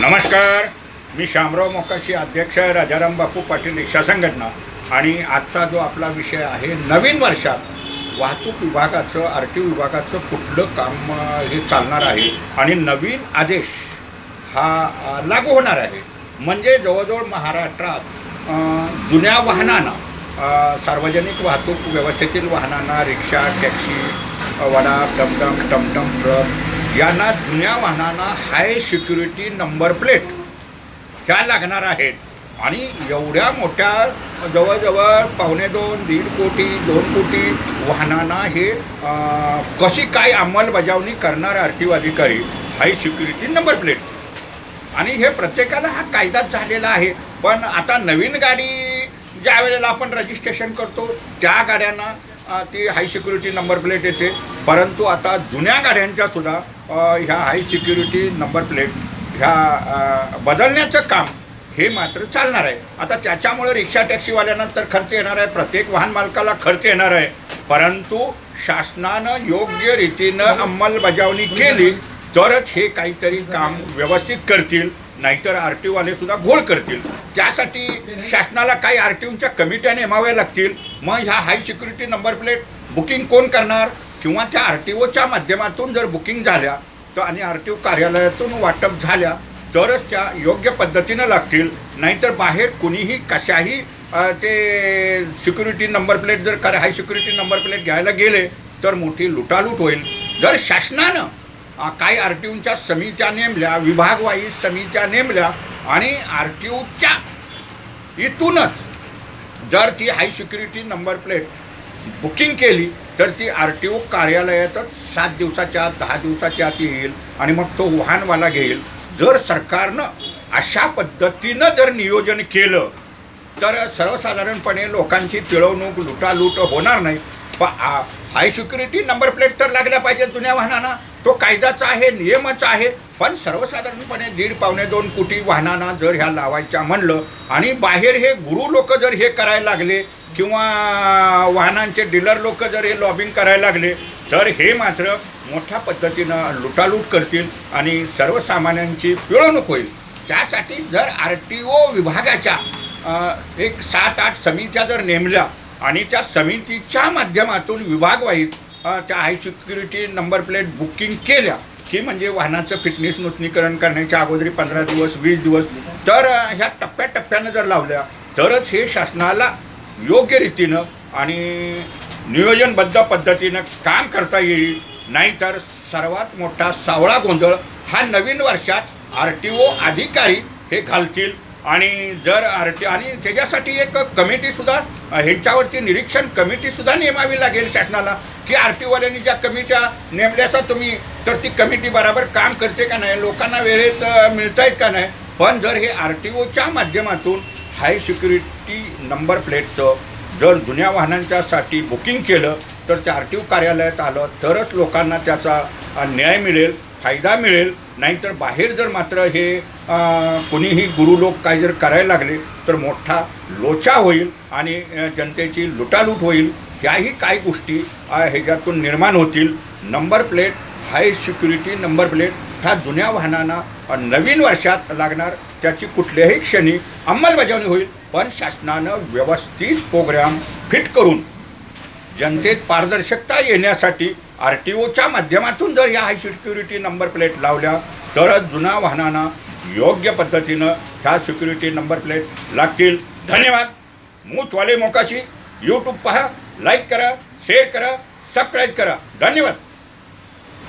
नमस्कार. मी शामराव मोकाशी अध्यक्ष राजाराम बापू पाटील रिक्षा संघटना. आणि आजचा जो आपला विषय आहे नवीन वर्षात वाहतूक विभागाचं आर टी विभागाचं कुठलं काम हे चालणार आहे. आणि नवीन आदेश हा लागू होणार आहे. म्हणजे जवळजवळ महाराष्ट्रात जुन्या वाहनांना सार्वजनिक वाहतूक व्यवस्थेतील वाहनांना रिक्षा टॅक्सी वडा टमटम टमटम ट्रक यांना जुन्या वाहनांना हाय सिक्युरिटी नंबर प्लेट ह्या लागणार आहेत. आणि एवढ्या मोठ्या जवळजवळ पावणे दोन दीड कोटी दोन कोटी वाहनांना हे कशी काय अंमलबजावणी करणार आर टी अधिकारी हाय सिक्युरिटी नंबर प्लेट आणि हे प्रत्येकाला हा कायदाच झालेला आहे. पण आता नवीन गाडी ज्या वेळेला आपण रजिस्ट्रेशन करतो त्या गाड्यांना ती हाय सिक्युरिटी नंबर प्लेट येते. परंतु आता जुन्या गाड्यांच्या सुद्धा ह्या हाय सिक्युरिटी नंबर प्लेट ह्या बदलण्याचं काम हे मात्र चालणार आहे. आता त्याच्यामुळे रिक्षा टॅक्सीवाल्यांना तर खर्च येणार आहे प्रत्येक वाहन मालकाला खर्च येणार आहे. परंतु शासनानं योग्य रीतीनं अंमलबजावणी केली तरच हे काहीतरी काम व्यवस्थित करतील नाहीतर आर टी ओवाले सुद्धा घोळ करतील. त्यासाठी शासनाला काही आर टी ओच्या कमिट्या नेमाव्या लागतील. मग ह्या high security number plate booking कोण करणार? किंवा त्या आर टी ओच्या माध्यमातून जर बुकिंग झाल्या तर आणि आर टी ओ कार्यालयातून वाटप झाल्या तरच त्या योग्य पद्धतीनं लागतील. नाहीतर बाहेर कुणीही कशाही ते सिक्युरिटी नंबर प्लेट जर का हाय सिक्युरिटी नंबर प्लेट घ्यायला गेले तर मोठी लुटालूट होईल. जर शासनानं काही आर टी ओच्या समित्या नेमल्या विभागवाईज समित्या नेमल्या आणि आर टी ओच्या इथूनच जर ती high security number plate booking केली तर ती आर टी ओ कार्यालयातच सात दिवसाच्या आत दहा दिवसाच्या आत येईल आणि मग तो वाहनवाला घेईल. जर सरकारनं अशा पद्धतीनं जर नियोजन केलं तर सर्वसाधारणपणे लोकांची पिळवणूक लुटालूट होणार नाही. प हाय सिक्युरिटी नंबर प्लेट तर लागल्या पाहिजेत जुन्या वाहनांना. तो कायदाचा आहे नियमच आहे पण सर्वसाधारणपणे दीड पावणे दोन कोटी वाहनांना जर ह्या लावायच्या म्हणलं आणि बाहेर हे गुरु लोक जर हे करायला लागले किंवा वाहनांचे डीलर लोक जर हे लॉबिंग करायला लागले तर हे मात्र मोठ्या पद्धतीनं लुटालूट करतील आणि सर्वसामान्यांची पिळवणूक होईल. त्यासाठी जर आर टी ओ विभागाच्या एक सात आठ समित्या जर नेमल्या आणि त्या समितीच्या माध्यमातून विभागवाईज त्या high security number plate booking केल्या की म्हणजे वाहनाचं फिटनेस नूतनीकरण करण्याच्या अगोदरी पंधरा दिवस वीस दिवस तर ह्या टप्प्याटप्प्यानं जर लावल्या तरच हे शासनाला योग्य रीतीनं आणि नियोजनबद्ध पद्धतीनं काम करता येईल. नाहीतर सर्वात मोठा सावळा गोंधळ हा नवीन वर्षात आर टी ओ अधिकारी हे घालतील. आणि जर आर टी आणि त्याच्यासाठी एक कमिटीसुद्धा ह्यांच्यावरती निरीक्षण कमिटीसुद्धा नेमावी लागेल शासनाला की आर टी ओवाल्यांनी ज्या कमिट्या नेमल्याचा तुम्ही तर ती कमिटी बराबर काम करते का नाही? लोकांना वेळेत मिळत मिळतायत का नाही? पण जर हे आर टी ओच्या माध्यमातून हाय सिक्युरिटी नंबर प्लेटचं जर जुन्या वाहनांच्यासाठी बुकिंग केलं तर ते आर टी ओ कार्यालयात आलं तरच लोकांना त्याचा न्याय मिळेल फायदा मिळेल. नाहीतर बाहेर जर मात्र हे कोणीही गुरु लोक काय जर करायला लागले तर मोठा लोचा होईल आणि जनतेची लुटालूट होईल. याही काही गोष्टी ह्याच्यातून निर्माण होतील. Number plate high security number plate ह्या जुन्या वाहनांना नवीन वर्षात लागणार त्याची कुठल्याही क्षणी अंमलबजावणी होईल. पण शासनानं व्यवस्थित प्रोग्राम फिट करून जनतेत पारदर्शकता येण्यासाठी आर टी ओच्या माध्यमातून जर या हाय सिक्युरिटी नंबर प्लेट लावल्या तरच जुन्या वाहनांना योग्य पद्धतीनं ह्या सिक्युरिटी नंबर प्लेट लागतील. धन्यवाद. मूचवाले मोकाशी. यूट्यूब पहा. लाईक करा. शेअर करा. सबस्क्राईब करा. धन्यवाद.